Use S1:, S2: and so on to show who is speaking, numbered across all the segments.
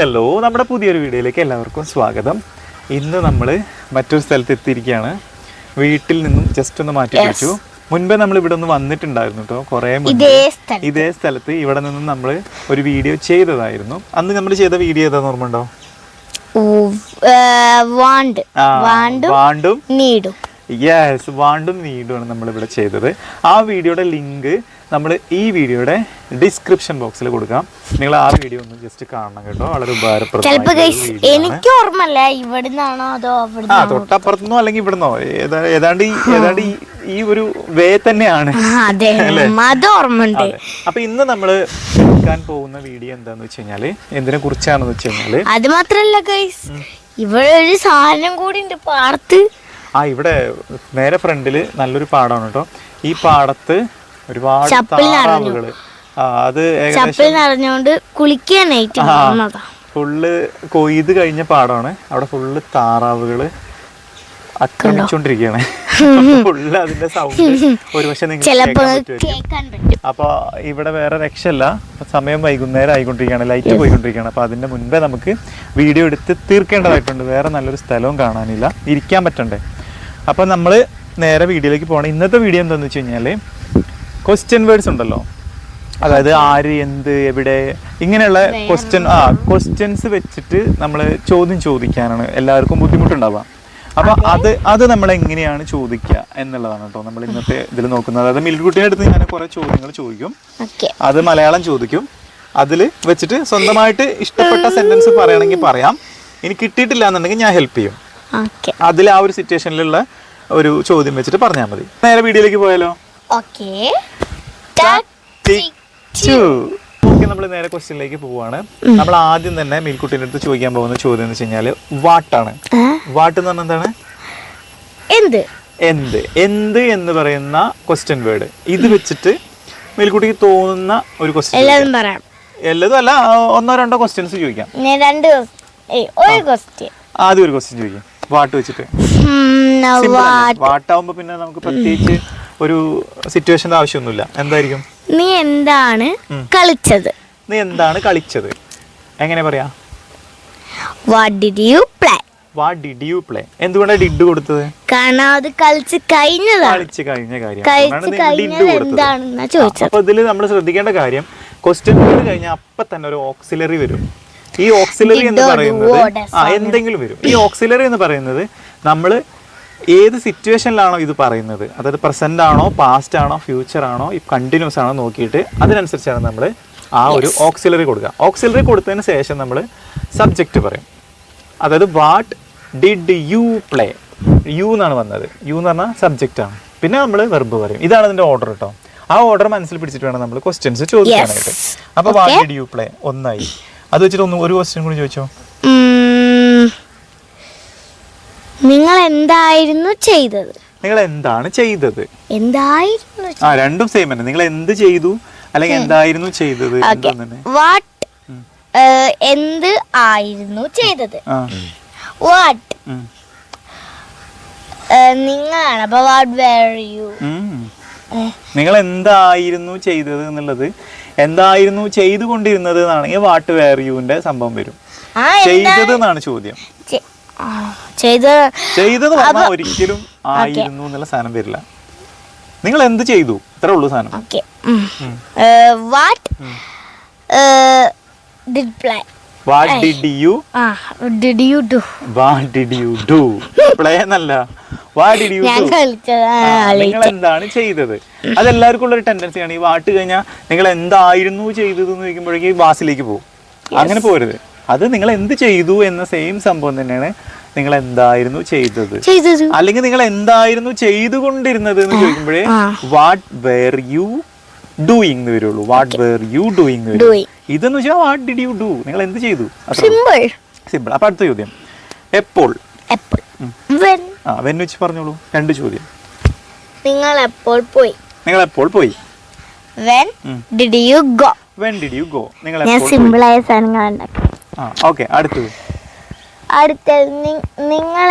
S1: Hello നമ്മുടെ പുതിയൊരു വീഡിയോയിലേക്ക് എല്ലാവർക്കും സ്വാഗതം ഇന്ന് നമ്മൾ മറ്റൊരു സ്ഥലത്ത് എത്തിയിരിക്കുകയാണ് വീട്ടിൽ നിന്നും ജസ്റ്റ് ഒന്ന് മാറ്റി വെച്ചു മുൻപേ നമ്മൾ ഇവിടെ ഒന്ന് വന്നിട്ടുണ്ടായിരുന്നു കേട്ടോ കുറേ ഇതേ സ്ഥലത്ത് ഇവിടെ നിന്നും നമ്മൾ ഒരു വീഡിയോ ചെയ്തതായിരുന്നു അന്ന് നമ്മൾ ചെയ്ത വീഡിയോ ഏതാ ഓർമ്മ ഉണ്ടോ
S2: വാണ്ടും നീടും
S1: യെസ് വാണ്ടും നീടുമാണ് നമ്മൾ ഇവിടെ ചെയ്തത് ആ വീഡിയോയുടെ ലിങ്ക് നമ്മൾ ഈ വീഡിയോയുടെ ഡിസ്ക്രിപ്ഷൻ ബോക്സിൽ കൊടുക്കാം നിങ്ങൾ ആ വീഡിയോ ഒന്ന് ജസ്റ്റ് കാണണം കേട്ടോ വളരെ ഉപകാരപ്രദം
S2: എനിക്ക് ഓർമ്മല്ല ഇവിടുന്നാണോ അതോ
S1: ആ തൊട്ടപ്പുറത്തുനിന്നോ അല്ലെങ്കിൽ ഇവിടുന്നോ ഏതാണ്ട് ഏതാണ്ട് ഈ ഒരു വേ തന്നെയാണ് അപ്പൊ ഇന്ന് നമ്മൾ എടുക്കാൻ പോകുന്ന വീഡിയോ എന്താന്ന് വെച്ച് കഴിഞ്ഞാല് എന്തിനെ കുറിച്ചാണെന്ന് വെച്ച് കഴിഞ്ഞാല്
S2: അത് മാത്രല്ല ഗൈസ് ഇവിടെ ഒരു സാധനം കൂടി ഉണ്ട് പാടത്ത്
S1: ആ ഇവിടെ നേരെ ഫ്രണ്ടില് നല്ലൊരു പാടമാണ് കേട്ടോ ഈ പാടത്ത് ഒരുപാട് താറാവുകള്
S2: അത് നിറഞ്ഞോണ്ട് കുളിക്കാനായിട്ട്
S1: ഫുള്ള് കൊയ്ത് കഴിഞ്ഞ പാടമാണ് അവിടെ ഫുള്ള് താറാവുകള് ആക്രമിച്ചോണ്ടിരിക്കുകയാണ് ഫുള്ള് അതിന്റെ സൗണ്ട്
S2: ഒരു പക്ഷെ ചിലപ്പോ നിങ്ങൾക്ക്
S1: അപ്പൊ ഇവിടെ വേറെ രക്ഷയില്ല സമയം വൈകുന്നേരം ആയിക്കൊണ്ടിരിക്കുകയാണ് ലൈറ്റ് പോയിക്കൊണ്ടിരിക്കുകയാണ് അപ്പൊ അതിന്റെ മുൻപേ നമുക്ക് വീഡിയോ എടുത്ത് തീർക്കേണ്ടതായിട്ടുണ്ട് വേറെ നല്ലൊരു സ്ഥലവും കാണാനില്ല ഇരിക്കാൻ പറ്റണ്ടേ അപ്പൊ നമ്മൾ നേരെ വീഡിയോയിലേക്ക് പോകണം ഇന്നത്തെ വീഡിയോ എന്താണെന്ന് വെച്ച് കഴിഞ്ഞാല് ക്വസ്റ്റ്യൻ വേർഡ്സ് ഉണ്ടല്ലോ അതായത് ആര് എന്ത് എവിടെ ഇങ്ങനെയുള്ള ക്വസ്റ്റ്യൻ ആ ക്വസ്റ്റ്യൻസ് വെച്ചിട്ട് നമ്മൾ ചോദ്യം ചോദിക്കാനാണ് എല്ലാവർക്കും ബുദ്ധിമുട്ടുണ്ടാവുക അപ്പൊ അത് അത് നമ്മൾ എങ്ങനെയാണ് ചോദിക്കുക എന്നുള്ളതാണ് കേട്ടോ നമ്മൾ ഇന്നത്തെ ഇതിൽ നോക്കുന്നത് അതായത് മിൽക്കുട്ടിയുടെ അടുത്ത് ഞാൻ കുറെ ചോദ്യങ്ങൾ ചോദിക്കും അത് മലയാളം ചോദിക്കും അതിൽ വെച്ചിട്ട് സ്വന്തമായിട്ട് ഇഷ്ടപ്പെട്ട സെന്റൻസ് പറയണമെങ്കിൽ പറയാം ഇനി കിട്ടിയിട്ടില്ല എന്നുണ്ടെങ്കിൽ ഞാൻ ഹെൽപ്പ് ചെയ്യും അതിൽ ആ ഒരു സിറ്റുവേഷനിലുള്ള ഒരു ചോദ്യം വെച്ചിട്ട് പറഞ്ഞാൽ മതി നേരെ വീഡിയോയിലേക്ക് പോയാലോ ഓക്കെ നമ്മൾ നേരെ ക്വസ്റ്റ്യനിലേക്ക് പോവാണ് നമ്മൾ ആദ്യം തന്നെ മീൽക്കുട്ടിന്റെ അടുത്ത് ചോദിക്കാൻ പോകുന്ന ചോദ്യം എന്ന് വെച്ചാല് വാട്ടാണ്
S2: വാട്ട് എന്ന് പറഞ്ഞാൽ എന്താണ് എന്ത്
S1: എന്ത് എന്ത് എന്ന് പറയുന്ന ക്വസ്റ്റ്യൻ വേർഡ് ഇത് വെച്ചിട്ട് മേൽക്കുട്ടിക്ക് തോന്നുന്ന ഒരു
S2: ക്വസ്റ്റ്യൻ പറയാം
S1: എല്ലതും അല്ല ഒന്നോ രണ്ടോ ക്വസ്റ്റ്യൻസ് ചോദിക്കാം
S2: രണ്ട് ഒരു
S1: ആദ്യം ഒരു ക്വസ്റ്റ്യൻ ചോദിക്കാം വാട്ട് വെച്ചിട്ട് Hmm, വാട്ടാവുമ്പോ പിന്നെ നമുക്ക് പ്രത്യേകിച്ച് ഒരു സിറ്റുവേഷൻ ആവശ്യമൊന്നുമില്ല എന്തായിരിക്കും
S2: നീ എന്താണ് കളിച്ചത്
S1: നീ എന്താണ് കളിച്ചത് എങ്ങനെ പറയാ
S2: what did you play
S1: what did you play എന്തുകൊണ്ടാണ് ഡിഡ് കൊടുത്തത്
S2: കാരണം അത് കളിച്ച് കഴിഞ്ഞതാണ്
S1: കളിച്ച് കഴിഞ്ഞ കാര്യം ചോദിച്ചത് നമ്മൾ ശ്രദ്ധിക്കേണ്ട കാര്യം ക്വസ്റ്റ്യൻ കഴിഞ്ഞാൽ തന്നെ ഒരു ഓക്സിലറി വരും ഈ ഓക്സിലറി എന്ന് പറയുന്നത് എന്തെങ്കിലും വരും ഈ ഓക്സിലറി എന്ന് പറയുന്നത് നമ്മൾ ഏത് സിറ്റുവേഷനിലാണോ ഇത് പറയുന്നത് അതായത് പ്രസൻ്റ് ആണോ പാസ്റ്റ് ആണോ ഫ്യൂച്ചർ ആണോ ഈ കണ്ടിന്യൂസ് ആണോ നോക്കിയിട്ട് അതിനനുസരിച്ചാണ് നമ്മൾ ആ ഒരു ഓക്സിലറി കൊടുക്കുക ഓക്സിലറി കൊടുത്തതിന് ശേഷം നമ്മൾ സബ്ജക്റ്റ് പറയും അതായത് what did you play you എന്നാണ് വന്നത് യു എന്ന് പറഞ്ഞാൽ ആണ് പിന്നെ നമ്മൾ വെർബ് പറയും ഇതാണ് അതിൻ്റെ ഓർഡർ കേട്ടോ ആ ഓർഡർ മനസ്സിൽ പിടിച്ചിട്ട് വേണം നമ്മൾ ക്വസ്റ്റ്യൻസ് ചോദിക്കാനായിട്ട് അപ്പോൾ വാട്ട് ഡിഡ് യു പ്ലേ ഒന്നായി അത് വെച്ചിട്ട് ഒന്ന് ഒരു ക്വസ്റ്റ്യൻ കൂടി ചോദിച്ചോ
S2: നിങ്ങൾ എന്തായിരുന്നു ചെയ്തത്
S1: നിങ്ങൾ എന്താണ് ചെയ്തത്
S2: എന്തായിരുന്നു
S1: ആ രണ്ടും സെയിം തന്നെ നിങ്ങൾ എന്ത് ചെയ്തു അല്ലെങ്കിൽ എന്തായിരുന്നു ചെയ്തത് തന്നെ?
S2: വാട്ട് എന്ത് ആയിരുന്നു ചെയ്തത് വാട്ട് നിങ്ങളാണ് അപ്പൊ വാട്ട് വേർ യു
S1: നിങ്ങൾ എന്തായിരുന്നു ചെയ്തത് എന്നുള്ളത് എന്തായിരുന്നു ചെയ്തുകൊണ്ടിരുന്നത് എന്നാണെങ്കിൽ വാട്ട് വേർ യുവിന്റെ സംഭവം വരും ആ ചെയ്തത് എന്നാണ് ചോദ്യം ചെയ്തത് ചെയ്തെന്ന് പറഞ്ഞാൽ ഒരിക്കലും ആയിരുന്നു എന്നുള്ള സാധനം വരില്ല നിങ്ങൾ എന്ത് ചെയ്തു ഇത്രേ ഉള്ളൂ സാധനം
S2: okay what did plan
S1: what did you did you do what did you do play എന്നല്ല വാട്ട് ഡിഡ് യു ഞാൻ ഡു നിങ്ങൾ എന്താണ് ചെയ്തത് അത് എല്ലാവർക്കും ഉള്ള ഒരു ടെൻഡൻസി ആണ് ഈ വാട്ട് കഴിഞ്ഞാൽ നിങ്ങൾ എന്തായിരുന്നു ചെയ്തത് എന്ന് ചോദിക്കുമ്പോഴേക്കും വാസിലേക്ക് പോകും അങ്ങനെ പോരുത് അത് നിങ്ങൾ എന്ത് ചെയ്തു എന്ന സെയിം സംഭവം തന്നെയാണ് നിങ്ങൾ എന്തായിരുന്നു ചെയ്തത് അല്ലെങ്കിൽ നിങ്ങൾ എന്തായിരുന്നു ചെയ്തുകൊണ്ടിരുന്നത് എന്ന് ചോദിക്കുമ്പോഴേ വാട്ട് വേർ യു ഡൂയിങ് എന്ന് വരുള്ളൂ വാട്ട് വേർ യു ഡൂയിങ് ഇതെന്ന് വെച്ചാൽ വാട്ട് ഡിഡ് യു ഡു നിങ്ങൾ എന്ത് ചെയ്തു സിമ്പിൾ സിമ്പിൾ അപ്പൊ അടുത്ത ചോദ്യം എപ്പോൾ ആ വെൻ വെച്ച് പറഞ്ഞോളൂ രണ്ട് ചോദ്യം
S2: നിങ്ങൾ എപ്പോൾ പോയി
S1: നിങ്ങൾ എപ്പോൾ പോയി
S2: when did you go
S1: when did you go
S2: നിങ്ങൾ ഞാൻ സിമ്പിൾ ആയ സാധനങ്ങൾ ഉണ്ടാക്കി
S1: ആ ഓക്കെ അടുത്തത്
S2: അടുത്ത നിങ്ങൾ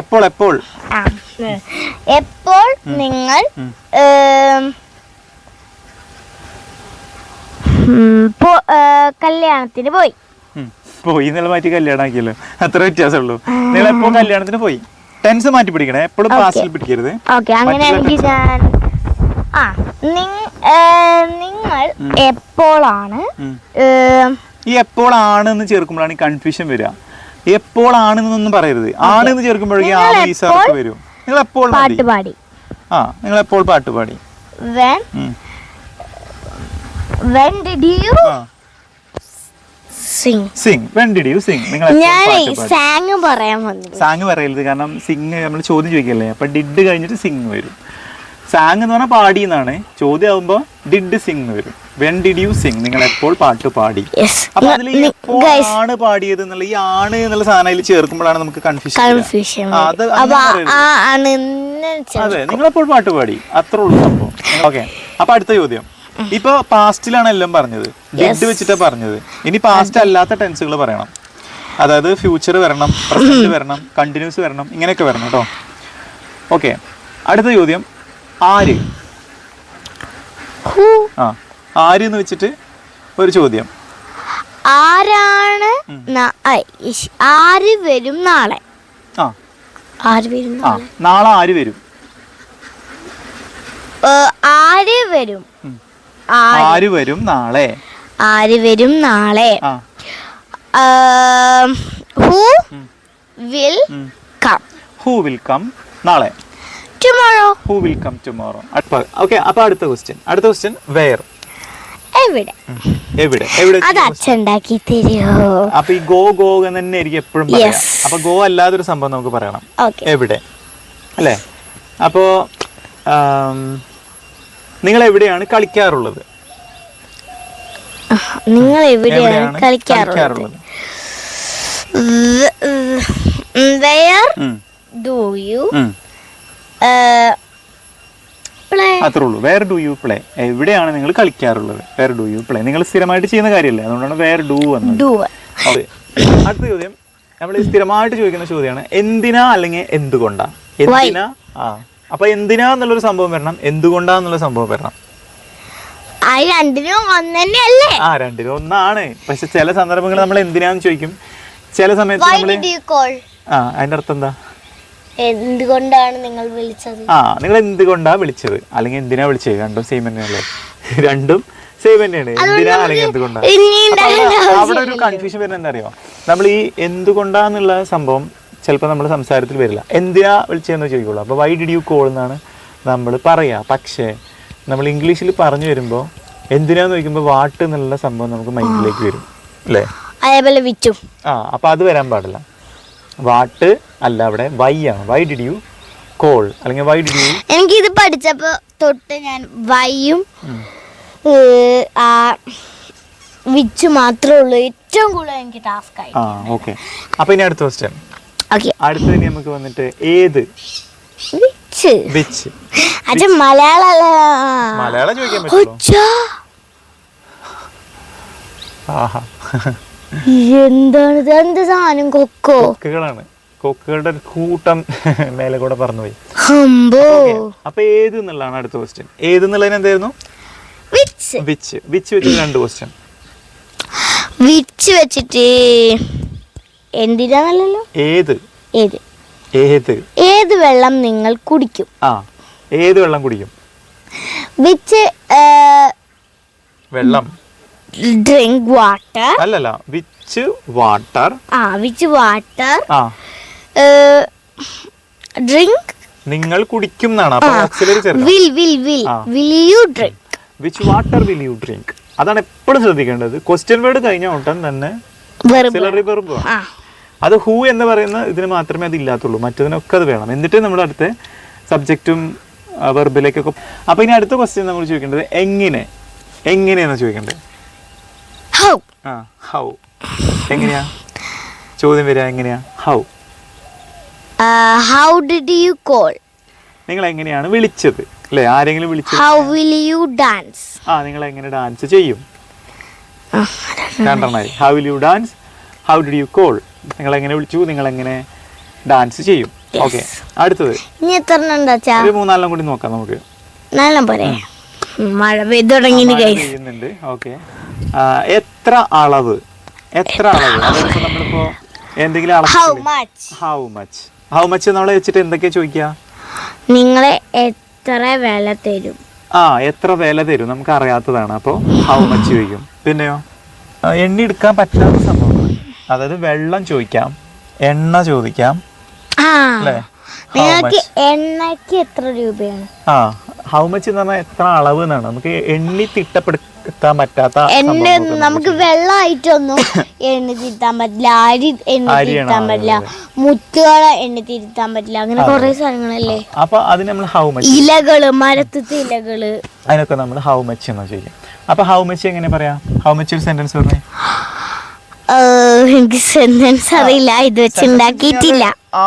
S2: എപ്പോൾ എപ്പോൾ എപ്പോൾ നിങ്ങൾ കല്യാണത്തിന് പോയി
S1: പോയി എന്നുള്ള മാറ്റി കല്യാണം ആക്കിയല്ലോ അത്ര വ്യത്യാസമുള്ളൂ നിങ്ങൾ എപ്പോ കല്യാണത്തിന് പോയി ടെൻസ് മാറ്റി പിടിക്കണേ എപ്പോഴും പാസ്റ്റിൽ പിടിക്കരുത്
S2: ഓക്കെ അങ്ങനെയാണെങ്കിൽ ഞാൻ ആ നിങ്ങൾ എപ്പോഴാണ്
S1: ഈ എപ്പോഴാണ് എന്ന് ചേർക്കുമ്പോഴാണ് കൺഫ്യൂഷൻ വരിക എപ്പോൾ ആണെന്നൊന്നും പറയരുത് എന്ന് ചേർക്കുമ്പോഴേക്കും ആ പീസ് ഇറക്കി വരും നിങ്ങൾ എപ്പോൾ പാട്ട് പാടി ആ നിങ്ങൾ എപ്പോൾ പാട്ട് പാടി
S2: when did you sing
S1: sing when did you sing
S2: നിങ്ങൾ ഞാൻ സാങ് പറയാൻ വന്നു
S1: സാങ് പറയരുത് കാരണം സിംഗ് നമ്മൾ ചോദ്യം ചോദിക്കല്ലേ അപ്പൊ ഡിഡ് കഴിഞ്ഞിട്ട് സിംഗ് വരും സാങ് എന്ന് പറഞ്ഞാൽ പാടി എന്നാണ് ചോദ്യം ആവുമ്പോൾ ഡിഡ് സിംഗ് വരും വെൻ ഡിഡ് യു സിംഗ് നിങ്ങൾ എപ്പോൾ പാട്ട് പാടി അപ്പൊ അതിൽ എപ്പോൾ ആണ് പാടിയത് എന്നുള്ള ഈ ആണ് എന്നുള്ള സാധനം അതിൽ ചേർക്കുമ്പോഴാണ് നമുക്ക് കൺഫ്യൂഷൻ
S2: അത് അതെ
S1: നിങ്ങൾ എപ്പോൾ പാട്ട് പാടി അത്ര ഉള്ളൂ സംഭവം ഓക്കെ അപ്പൊ അടുത്ത ചോദ്യം ഇപ്പൊ പാസ്റ്റിലാണ് എല്ലാം പറഞ്ഞത് ഡിഡ് വെച്ചിട്ടാ പറഞ്ഞത് ഇനി പാസ്റ്റ് അല്ലാത്ത ടെൻസുകൾ പറയണം അതായത് ഫ്യൂച്ചർ വരണം പ്രസന്റ് വരണം കണ്ടിന്യൂസ് വരണം ഇങ്ങനെയൊക്കെ വരണം കേട്ടോ ഓക്കെ അടുത്ത ചോദ്യം ആര് ആ ആര് എന്ന് വെച്ചിട്ട് ഒരു ചോദ്യം
S2: ആരാണ് ആര് വരും നാളെ ആ ആര് വരും നാളെ ആര് വരും ആര് വരും
S1: ആര് വരും നാളെ ആര് വരും നാളെ
S2: who will come who will come
S1: നാളെ tomorrow who will come tomorrow okay അപ്പോൾ അടുത്ത ക്വസ്റ്റ്യൻ അടുത്ത ക്വസ്റ്റ്യൻ വേർ ഗോ അല്ലാതൊരു സംഭവം നമുക്ക് പറയണം എവിടെ അല്ലേ അപ്പോ നിങ്ങൾ എവിടെയാണ് കളിക്കാറുള്ളത്
S2: നിങ്ങൾ എവിടെയാണ് കളിക്കാറുള്ളത് Where do you uh,
S1: അത്രേ ഉള്ളൂ വേർ ഡു യു പ്ലേ എവിടെയാണ് നിങ്ങൾ കളിക്കാറുള്ളത് വേർ ഡു യു പ്ലേ നിങ്ങൾ സ്ഥിരമായിട്ട് ചെയ്യുന്ന കാര്യമല്ലേ അതുകൊണ്ടാണ് വേർ ഡു എന്ന് അടുത്ത ചോദ്യം നമ്മൾ സ്ഥിരമായിട്ട് ചോദിക്കുന്ന ചോദ്യമാണ് എന്തിനാ അല്ലെങ്കിൽ എന്തുകൊണ്ടാ എന്തിനാ ആ അപ്പൊ എന്തിനാ എന്നുള്ളൊരു സംഭവം വരണം എന്തുകൊണ്ടാ എന്നുള്ള സംഭവം വരണം ആ രണ്ടിനും ഒന്നാണ് പക്ഷെ ചില സന്ദർഭങ്ങളിൽ നമ്മൾ എന്തിനാന്ന് ചോദിക്കും ചില സമയത്ത് നമ്മൾ ആ അതിന്റെ അർത്ഥം എന്താ
S2: എന്തുകൊണ്ടാണ് നിങ്ങൾ വിളിച്ചത്
S1: ആ നിങ്ങൾ എന്തുകൊണ്ടാണ് വിളിച്ചത് അല്ലെങ്കിൽ എന്തിനാ വിളിച്ചത് രണ്ടും സെയിം തന്നെയല്ലേ രണ്ടും സെയിം തന്നെയാണ് എന്തിനാ അല്ലെങ്കിൽ എന്തുകൊണ്ടാണ് അവിടെ ഒരു കൺഫ്യൂഷൻ വരുന്ന എന്താ അറിയോ നമ്മൾ ഈ എന്തുകൊണ്ടാന്നുള്ള സംഭവം ചിലപ്പോൾ നമ്മൾ സംസാരത്തിൽ വരില്ല എന്തിനാ വിളിച്ചതെന്ന് ചോദിക്കുള്ളൂ അപ്പോൾ വൈ ഡിഡ് യു കോൾ എന്നാണ് നമ്മൾ പറയുക പക്ഷേ നമ്മൾ ഇംഗ്ലീഷിൽ പറഞ്ഞു വരുമ്പോൾ എന്തിനാന്ന് ചോദിക്കുമ്പോൾ വാട്ട് എന്നുള്ള സംഭവം നമുക്ക് മൈൻഡിലേക്ക് വരും അല്ലേ
S2: അതേപോലെ വിറ്റു
S1: ആ അപ്പോൾ അത് വരാൻ പാടില്ല വാട്ട് അല്ല അവിടെ വൈ ആണ് വൈ ഡിഡ് യു കോൾ അല്ലെങ്കിൽ വൈ ഡിഡ് യു
S2: എനിക്ക് ഇത് പഠിച്ചപ്പോൾ തൊട്ട് ഞാൻ വൈയും വിച്ച് മാത്രമേ ഉള്ളൂ ഏറ്റവും കൂടുതൽ എനിക്ക് ടാസ്ക്
S1: ആയി ആ ഓക്കെ അപ്പോൾ ഇനി അടുത്ത ക്വസ്റ്റ്യൻ ഓക്കെ അടുത്തത് ഇനി നമുക്ക് വന്നിട്ട് ഏത് വിച്ച് വിച്ച് അത് അല്ല മലയാളം ചോദിക്കാൻ പറ്റുമോ ആഹാ
S2: എന്താണ് എന്ത് സാധനം
S1: കൊക്കോ കൊക്കുകളാണ് കൊക്കുകളുടെ ഒരു കൂട്ടം മേലെ കൂടെ പറഞ്ഞു പോയി ഹമ്പോ അപ്പൊ ഏത് എന്നുള്ളതാണ് അടുത്ത ക്വസ്റ്റ്യൻ ഏത് എന്നുള്ളതിന് എന്തായിരുന്നു വിച്ച് വിച്ച് വിച്ച് വെച്ച് രണ്ട് ക്വസ്റ്റ്യൻ
S2: വിച്ച് വെച്ചിട്ട് എന്തിനാണല്ലോ ഏത് ഏത് ഏത് ഏത് വെള്ളം നിങ്ങൾ കുടിക്കും
S1: ആ ഏത് വെള്ളം കുടിക്കും വിച്ച് വെള്ളം
S2: ഡ്രിങ്ക് വാട്ടർ
S1: അല്ലല്ല വിച്ച് വാട്ടർ
S2: ആ വിച്ച് വാട്ടർ ആ ഡ്രിങ്ക്
S1: നിങ്ങൾ കുടിക്കും എന്നാണ് അപ്പോൾ ഓക്സിലറി ചേർക്കണം
S2: will will will will you drink
S1: which water will you drink അതാണ് എപ്പോഴും ശ്രദ്ധിക്കേണ്ടത് ക്വസ്റ്റ്യൻ വേർഡ് കഴിഞ്ഞ ഉടൻ തന്നെ ഓക്സിലറി വെർബ് ആ അത് ഹൂ എന്ന് പറയുന്ന ഇതിന് മാത്രമേ അത് ഇല്ലാത്തുള്ളൂ മറ്റതിനൊക്കെ അത് വേണം എന്നിട്ട് നമ്മൾ അടുത്ത സബ്ജക്റ്റും വെർബിലേക്കൊക്കെ അപ്പോൾ ഇനി അടുത്ത ക്വസ്റ്റ്യൻ നമ്മൾ ചോദിക്കേണ്ടത് എങ്ങനെ എങ്ങനെയെന്ന് ചോദിക്കേണ്ടത് ഹൗ ആ ഹൗ എങ്ങനെയാ ചോദ്യം വരിക എങ്ങനെയാ how
S2: how did you call
S1: നിങ്ങൾ എങ്ങനെയാണ് വിളിച്ചത് അല്ലേ ആരെങ്കിലും വിളിച്ചു
S2: ഹൗ വിൽ യു ഡാൻസ്
S1: ആ നിങ്ങൾ എങ്ങനെ ഡാൻസ് ചെയ്യും രണ്ടെണ്ണമായി how will you dance how did you call നിങ്ങൾ എങ്ങനെ വിളിച്ചു നിങ്ങൾ എങ്ങനെ ഡാൻസ് ചെയ്യും ഓക്കെ അടുത്തത് ഇനി എത്ര ഒരു മൂന്നാലെണ്ണം കൂടി നോക്കാം നമുക്ക്
S2: നാലെണ്ണം പോരെ മഴ പെയ്തു തുടങ്ങി
S1: ഓക്കെ എത്ര അളവ് എത്ര അളവ് നമ്മളിപ്പോ എന്തെങ്കിലും അളവ് ഹൗ മച്ച് ഹൗ മച്ച് നമ്മളെ വെച്ചിട്ട് എന്തൊക്കെയാ ചോദിക്കുക
S2: നിങ്ങളെ എത്ര വില തരും
S1: ആ എത്ര വില തരും നമുക്ക് അറിയാത്തതാണ് അപ്പോ ഹൗ മച്ച് ചോദിക്കും പിന്നെയോ എണ്ണി എടുക്കാൻ പറ്റാത്ത സംഭവം അതായത് വെള്ളം ചോദിക്കാം എണ്ണ ചോദിക്കാം
S2: അല്ലേ നിങ്ങൾക്ക് എത്ര രൂപയാണ്
S1: ആ ഹൗ മച്ച് എന്ന് പറഞ്ഞാൽ എത്ര അളവ് എന്നാണ് നമുക്ക് എണ്ണി തിട്ടപ്പെടുത്താൻ പറ്റാത്ത
S2: എണ്ണ നമുക്ക് വെള്ളമായിട്ടൊന്നും എണ്ണി തിരുത്താൻ പറ്റില്ല അരി എണ്ണി തിരുത്താൻ പറ്റില്ല മുത്തുകളെ എണ്ണി തിരുത്താൻ പറ്റില്ല അങ്ങനെ കുറെ സാധനങ്ങളല്ലേ
S1: അപ്പൊ അത് നമ്മൾ ഹൗ
S2: മച്ച് ഇലകള് മരത്തത്തെ ഇലകള്
S1: അതിനൊക്കെ നമ്മൾ ഹൗ മച്ച് എന്നാ ചോദിക്കും അപ്പൊ ഹൗ മച്ച് എങ്ങനെ പറയാ ഹൗ മച്ച് ഒരു സെന്റൻസ് പറഞ്ഞേ
S2: എനിക്ക് സെന്റൻസ് അറിയില്ല ഇത് വെച്ച് ഉണ്ടാക്കിയിട്ടില്ല
S1: ആ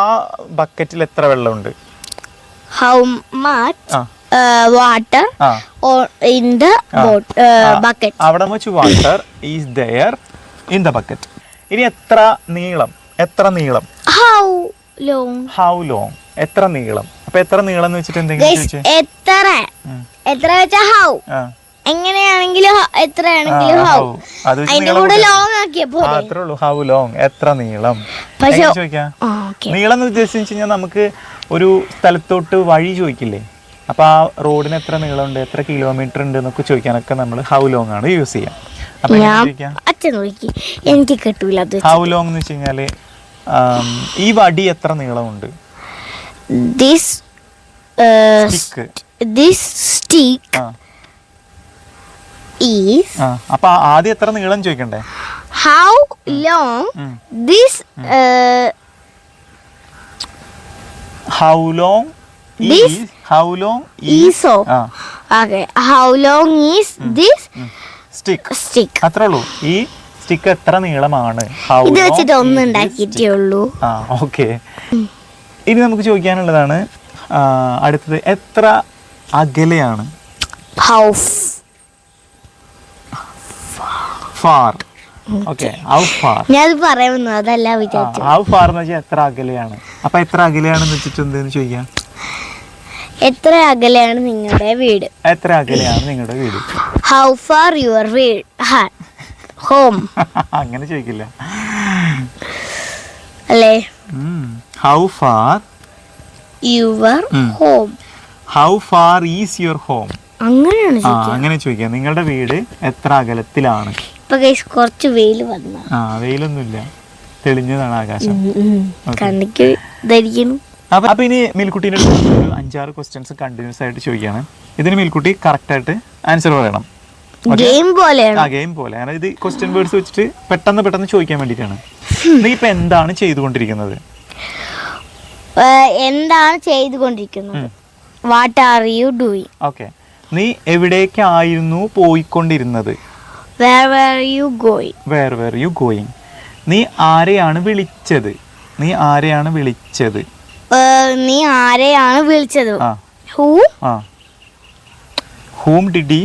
S1: ബക്കറ്റിൽ എത്ര വെള്ളമുണ്ട് how much water in the bucket അവിടെ വെച്ച് water is there in the bucket ഇനി എത്ര നീളം എത്ര നീളം
S2: ഹൗ ലോങ് ഹൗ ലോങ്
S1: എത്ര നീളം അപ്പൊ എത്ര നീളം എന്ന് വെച്ചിട്ട് എന്തെങ്കിലും എത്ര എത്ര വെച്ചാ ഹൗ
S2: എങ്ങനെയാണെങ്കിലും എത്ര നീളം നീളം
S1: എന്ന് ഉദ്ദേശിച്ചു കഴിഞ്ഞാൽ നമുക്ക് ഒരു സ്ഥലത്തോട്ട് വഴി ചോദിക്കില്ലേ അപ്പോൾ ആ റോഡിന് എത്ര നീളമുണ്ട് എത്ര കിലോമീറ്റർ ഉണ്ട് എന്നൊക്കെ ചോദിക്കാനൊക്കെ നമ്മൾ ഹൗ ലോങ് ആണ് യൂസ് ചെയ്യാം
S2: അപ്പോൾ അച്ഛൻ നോക്കി എനിക്ക്
S1: എന്ന് ഈ വടി എത്ര നീളമുണ്ട് uh, അപ്പൊ ആദ്യം എത്ര നീളം ചോദിക്കണ്ടേ
S2: how long
S1: how long this how long
S2: is so okay how long is this
S1: stick stick അത്രേ ഉള്ളൂ ഈ സ്റ്റിക്ക് എത്ര നീളമാണ്
S2: how ഇത് വെച്ചിട്ട് ഒന്നും ഉണ്ടാക്കിയിട്ടേ ഉള്ളൂ
S1: ആ ഓക്കെ ഇനി നമുക്ക് ചോദിക്കാനുള്ളതാണ് അടുത്തത് എത്ര അകലെയാണ് how far okay how far
S2: ഞാൻ പറയുന്നു അതല്ല വിചാരിച്ചു
S1: how far എന്ന് വെച്ചാൽ എത്ര അകലെയാണ് അപ്പൊ എത്ര അകലെയാണെന്ന് വെച്ചിട്ട് എന്തെന്ന് ചോദിക്കാം
S2: എത്ര അകലെയാണ് നിങ്ങളുടെ വീട്
S1: എത്ര അകലെയാണ് നിങ്ങളുടെ വീട് ഹൗ ഫാർ യുവർ വീട് ഹോം അങ്ങനെ ചോദിക്കില്ല അല്ലേ how far
S2: your home
S1: how far is your home അങ്ങനെയാണ് ആ അങ്ങനെ ചോദിക്കാം നിങ്ങളുടെ വീട് എത്ര അകലത്തിലാണ്
S2: ഇപ്പൊ ഗൈസ് കുറച്ച് വെയിൽ വന്നു
S1: ആ വെയിലൊന്നുമില്ല തെളിഞ്ഞതാണ് ആകാശം
S2: കണ്ണിക്ക് ധരിക്കുന്നു
S1: അപ്പം അപ്പം ഇനി മിൽക്കുട്ടീൻ്റെ ഒരു അഞ്ചാറ് ക്വസ്റ്റ്യൻസ് കണ്ടിന്യൂസ് ആയിട്ട് ചോദിക്കുകയാണ് ഇതിന് മിൽക്കുട്ടി ആയിട്ട് ആൻസർ പറയണം ഗെയിം പോലെ ആ ഗെയിം പോലെ അങ്ങനെ ഇത് ക്വസ്റ്റ്യൻ വേർഡ്സ് വെച്ചിട്ട് പെട്ടെന്ന് പെട്ടെന്ന് ചോദിക്കാൻ വേണ്ടിയിട്ടാണ് നീ ഇപ്പം എന്താണ് ചെയ്തുകൊണ്ടിരിക്കുന്നത്
S2: എന്താണ് ചെയ്തുകൊണ്ടിരിക്കുന്നത് what are you doing
S1: okay നീ എവിടേക്കായിരുന്നു പോയിക്കൊണ്ടിരുന്നത്
S2: where where you going
S1: where where you going നീ ആരെയാണ് വിളിച്ചത് നീ ആരെയാണ് വിളിച്ചത്
S2: നീ ആരെയാണ് വിളിച്ചത് who whom did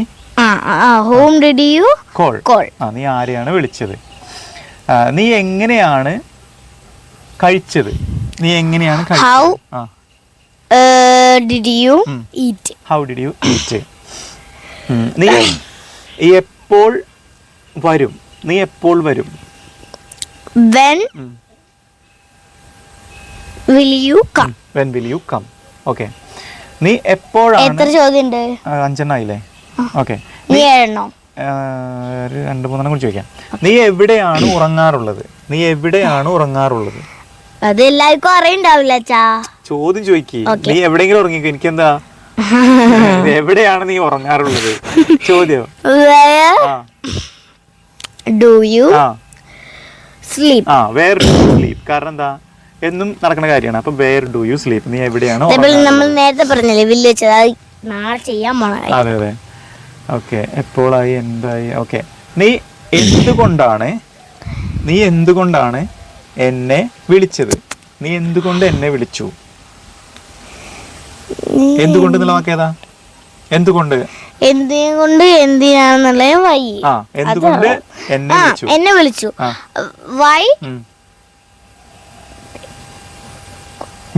S2: whom did you call call
S1: നീ ആരെയാണ് വിളിച്ചത് നീ എങ്ങനെയാണ് കഴിച്ചത് നീ എങ്ങനെയാണ് how
S2: did you eat
S1: how did you eat നീ എപ്പോൾ വരും നീ എപ്പോൾ വരും
S2: when will you come
S1: hmm. when will you come okay നീ എപ്പോഴാണ്
S2: എത്ര ചോദ്യം ഉണ്ട്
S1: അഞ്ചെണ്ണായില്ലേ ഓക്കെ നീ ഏഴെണ്ണോ രണ്ട് മൂന്നെണ്ണം കൂടി ചോദിക്കാം നീ എവിടെയാണ് ഉറങ്ങാറുള്ളത് നീ എവിടെയാണ് ഉറങ്ങാറുള്ളത്
S2: അത് എല്ലാവർക്കും അറിയണ്ടാവില്ല അച്ഛാ
S1: ചോദ്യം ചോദിക്കേ നീ എവിടെയെങ്കിലും ഉറങ്ങിക്കോ എനിക്കെന്താ എവിടെയാണ് നീ ഉറങ്ങാറുള്ളത് ചോദ്യം
S2: Where ആ do you ആ sleep
S1: ആ വേർ സ്ലീപ് കാരണം എന്താ എന്നും നടക്കുന്ന കാര്യമാണ് അപ്പൊ വേർ ഡു യു സ്ലീപ്പ് നീ എവിടെയാണ്
S2: നമ്മൾ നേരത്തെ പറഞ്ഞില്ലേ വില്ല് വെച്ചത് നാളെ ചെയ്യാൻ പോണ
S1: അതെ അതെ ഓക്കെ എപ്പോഴായി എന്തായി ഓക്കെ നീ എന്തുകൊണ്ടാണ് നീ എന്തുകൊണ്ടാണ് എന്നെ വിളിച്ചത് നീ എന്തുകൊണ്ട് എന്നെ വിളിച്ചു എന്തുകൊണ്ട് എന്നുള്ള വാക്കേതാ എന്തുകൊണ്ട്
S2: എന്തുകൊണ്ട് എന്തിനാണെന്നുള്ളത് വൈ
S1: ആ എന്തുകൊണ്ട് എന്നെ വിളിച്ചു
S2: എന്നെ വിളിച്ചു വൈ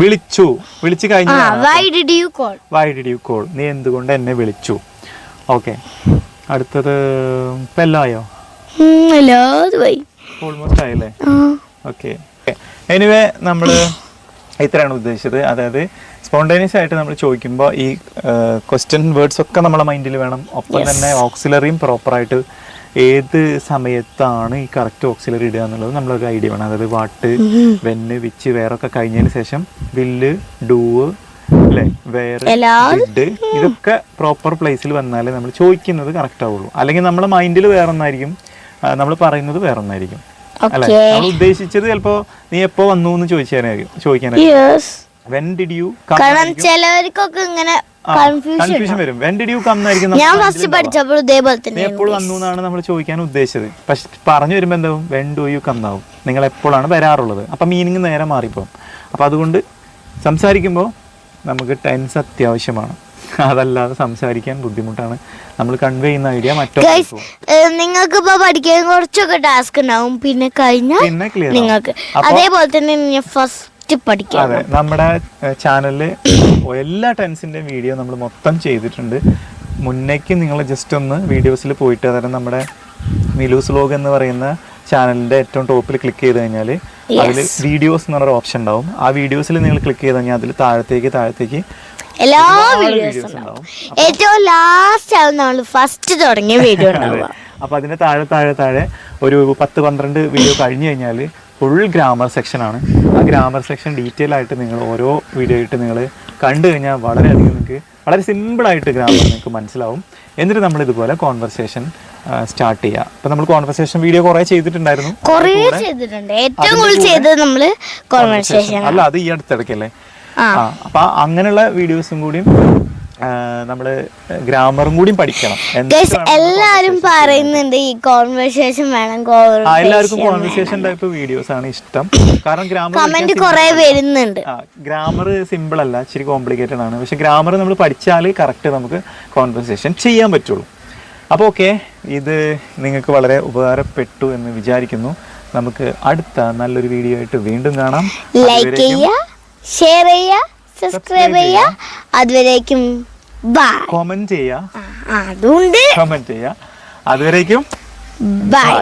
S1: വിളിച്ചു വിളിച്ചു
S2: കഴിഞ്ഞു
S1: കോൾ നീ എന്തുകൊണ്ട് എന്നെ വിളിച്ചു ഓക്കെ അടുത്തത് പെല്ലായോ ഓൾമോസ്റ്റ് ആയല്ലേ ഓക്കെ എനിവേ നമ്മൾ ഇത്രയാണ് ഉദ്ദേശിച്ചത് അതായത് സ്പോണ്ടേനിയസ് ആയിട്ട് നമ്മൾ ചോദിക്കുമ്പോൾ ഈ ക്വസ്റ്റ്യൻ വേർഡ്സ് ഒക്കെ നമ്മളെ മൈൻഡിൽ വേണം ഒപ്പം തന്നെ ഓക്സിലറിയും പ്രോപ്പറായിട്ട് ഏത് സമയത്താണ് ഈ കറക്റ്റ് ഓക്സിലറി ഇടുക എന്നുള്ളത് നമ്മളൊരു ഐഡിയ വേണം അതായത് വാട്ട് വെന്ന് വിച്ച് വേറൊക്കെ കഴിഞ്ഞതിന് ശേഷം വില്ല് ഡൂവ് അല്ലേ വേറെ ഇതൊക്കെ പ്രോപ്പർ പ്ലേസിൽ വന്നാലേ നമ്മൾ ചോദിക്കുന്നത് കറക്റ്റ് ആവുള്ളൂ അല്ലെങ്കിൽ നമ്മളെ മൈൻഡിൽ വേറൊന്നായിരിക്കും നമ്മൾ പറയുന്നത് വേറൊന്നായിരിക്കും അല്ലെ നമ്മൾ ഉദ്ദേശിച്ചത് ചിലപ്പോ നീ എപ്പോ വന്നു എന്ന് ചോദിച്ചാനായിരിക്കും ചോദിക്കാനായിരിക്കും കാരണം
S2: ചിലവർക്കൊക്കെ ഇങ്ങനെ കൺഫ്യൂഷൻ വരും ഞാൻ ഫസ്റ്റ് പഠിച്ചപ്പോൾ
S1: ഇതേപോലെ നമ്മൾ ചോദിക്കാൻ ഉദ്ദേശിച്ചത് പറഞ്ഞു വരുമ്പോൾ എന്താവും വെൻ ഡു യു കം നിങ്ങൾ എപ്പോഴാണ് വരാറുള്ളത് അപ്പൊ മീനിങ് നേരെ മാറിപ്പോ അപ്പൊ അതുകൊണ്ട് സംസാരിക്കുമ്പോൾ നമുക്ക് ടെൻസ് അത്യാവശ്യമാണ് അതല്ലാതെ സംസാരിക്കാൻ ബുദ്ധിമുട്ടാണ് നമ്മൾ കൺവേ ചെയ്യുന്ന ഐഡിയ മറ്റോ
S2: നിങ്ങൾക്ക് ഇപ്പൊ പഠിക്കാൻ കുറച്ചൊക്കെ ടാസ്ക് ഉണ്ടാവും പിന്നെ കഴിഞ്ഞാൽ നിങ്ങൾക്ക് അതേപോലെ തന്നെ ഫസ്റ്റ് പഠിക്കാം അതെ
S1: നമ്മുടെ ചാനലില് എല്ലാ ടെൻസിന്റെ വീഡിയോ നമ്മൾ മൊത്തം ചെയ്തിട്ടുണ്ട് മുന്നേക്ക് നിങ്ങൾ ജസ്റ്റ് ഒന്ന് വീഡിയോസിൽ പോയിട്ട് അതായത് നമ്മുടെ മിലൂസ് ലോഗ് എന്ന് പറയുന്ന ചാനലിന്റെ ഏറ്റവും ടോപ്പിൽ ക്ലിക്ക് ചെയ്ത് കഴിഞ്ഞാൽ അതിൽ വീഡിയോസ് എന്ന് പറഞ്ഞ ഓപ്ഷൻ ഉണ്ടാവും ആ വീഡിയോസിൽ നിങ്ങൾ ക്ലിക്ക് ചെയ്ത് കഴിഞ്ഞാൽ അതിൽ താഴത്തേക്ക് താഴത്തേക്ക്
S2: എല്ലാ വീഡിയോസും ഉണ്ടാവും ഏറ്റവും ലാസ്റ്റ് നമ്മൾ ഫസ്റ്റ് തുടങ്ങിയ വീഡിയോ ഉണ്ടാവുക
S1: അപ്പോൾ താഴെ താഴെ താഴെ ഒരു പത്ത് പന്ത്രണ്ട് വീഡിയോ കഴിഞ്ഞു കഴിഞ്ഞാൽ ഫുൾ ഗ്രാമർ സെക്ഷനാണ് ഗ്രാമർ സെക്ഷൻ ഡീറ്റെയിൽ ആയിട്ട് നിങ്ങൾ ഓരോ വീഡിയോ ആയിട്ട് നിങ്ങൾ കണ്ടു കഴിഞ്ഞാൽ വളരെയധികം നിങ്ങൾക്ക് വളരെ സിമ്പിളായിട്ട് ഗ്രാമർ നിങ്ങൾക്ക് മനസ്സിലാവും എന്നിട്ട് നമ്മൾ ഇതുപോലെ കോൺവെർസേഷൻ സ്റ്റാർട്ട് ചെയ്യാം അപ്പൊ നമ്മൾ കോൺവെർസേഷൻ വീഡിയോ കുറെ ചെയ്തിട്ടുണ്ടായിരുന്നു
S2: കുറേ ചെയ്തിട്ടുണ്ട് നമ്മൾ
S1: അല്ല അത് ഈ അടുത്തിടക്കല്ലേ ആ അപ്പൊ അങ്ങനെയുള്ള വീഡിയോസും കൂടിയും നമ്മൾ ഗ്രാമറും കൂടി പഠിക്കണം
S2: എല്ലാരും പറയുന്നുണ്ട് ഈ കോൺവെർസേഷൻ വേണം
S1: എല്ലാവർക്കും കോൺവെർസേഷൻ ടൈപ്പ് വീഡിയോസ് ആണ് ഇഷ്ടം
S2: കാരണം ഗ്രാമർ കമന്റ് കുറെ വരുന്നുണ്ട്
S1: ഗ്രാമർ സിമ്പിൾ അല്ല ഇച്ചിരി കോംപ്ലിക്കേറ്റഡ് ആണ് പക്ഷെ ഗ്രാമർ നമ്മൾ പഠിച്ചാൽ കറക്റ്റ് നമുക്ക് കോൺവെർസേഷൻ ചെയ്യാൻ പറ്റുള്ളൂ അപ്പോൾ ഓക്കെ ഇത് നിങ്ങൾക്ക് വളരെ ഉപകാരപ്പെട്ടു എന്ന് വിചാരിക്കുന്നു നമുക്ക് അടുത്ത നല്ലൊരു വീഡിയോ ആയിട്ട് വീണ്ടും കാണാം
S2: ലൈക്ക് ചെയ്യുക ഷെയർ ചെയ്യുക സബ്സ്ക്രൈബ് ചെയ്യുക അതുവരേക്കും ബൈ
S1: കമന്റ് ചെയ്യാ അതുണ്ട് കമന്റ് ചെയ്യാ അതുവരേക്കും
S2: ബൈ